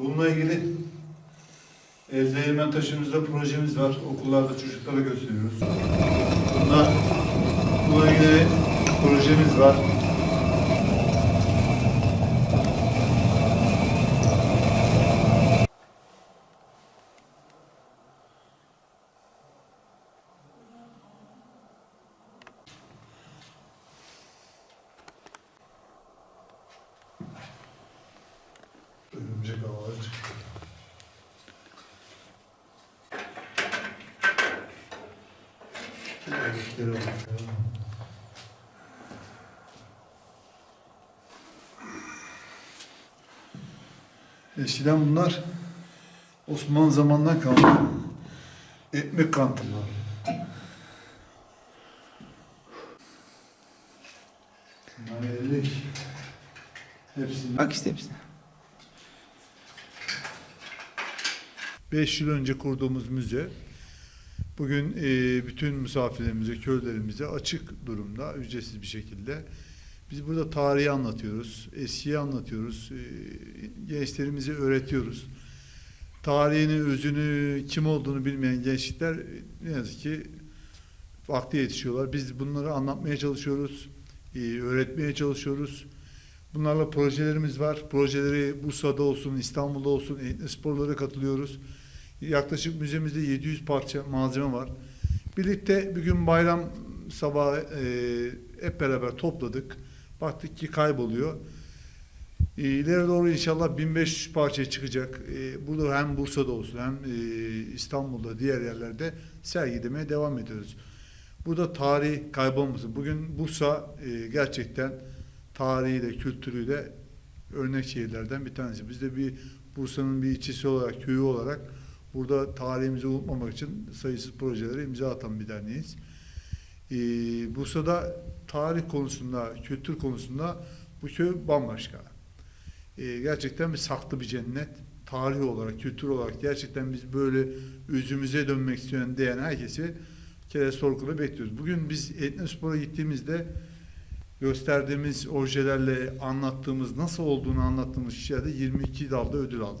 Bununla ilgili el değirmen taşımızda projemiz var. Okullarda çocuklara gösteriyoruz. Bunda bununla ilgili projemiz var. Örümcek havaları çıktı. Eskiden bunlar Osmanlı zamanından kalma ekmek kantılar. Bunlar ellik. Hepsini Bak işte hepsine. 5 yıl önce kurduğumuz müze bugün e, bütün misafirlerimize, köylerimize açık durumda, ücretsiz bir şekilde. Biz burada tarihi anlatıyoruz, eskiyi anlatıyoruz, e, gençlerimize öğretiyoruz. Tarihini, özünü, kim olduğunu bilmeyen gençlikler e, ne yazık ki vakti yetişiyorlar. Biz bunları anlatmaya çalışıyoruz, e, öğretmeye çalışıyoruz. Bunlarla projelerimiz var. Projeleri Bursa'da olsun, İstanbul'da olsun, sporlara katılıyoruz. Yaklaşık müzemizde 700 parça malzeme var. Birlikte bir gün bayram sabahı e, hep beraber topladık. Baktık ki kayboluyor. E, İleri doğru inşallah 1500 parça çıkacak. E, burada hem Bursa'da olsun hem e, İstanbul'da diğer yerlerde sergilemeye devam ediyoruz. Burada tarih kaybolmasın. Bugün Bursa e, gerçekten tarihiyle, kültürüyle örnek şehirlerden bir tanesi. Biz de bir Bursa'nın bir ilçesi olarak, köyü olarak burada tarihimizi unutmamak için sayısız projelere imza atan bir derneğiz. Ee, Bursa'da tarih konusunda, kültür konusunda bu köy bambaşka. Ee, gerçekten bir saklı bir cennet. Tarih olarak, kültür olarak gerçekten biz böyle özümüze dönmek isteyen diyen herkesi kere sorgula bekliyoruz. Bugün biz Etnospor'a gittiğimizde gösterdiğimiz objelerle anlattığımız, nasıl olduğunu anlattığımız kişilerde 22 dalda ödül aldı.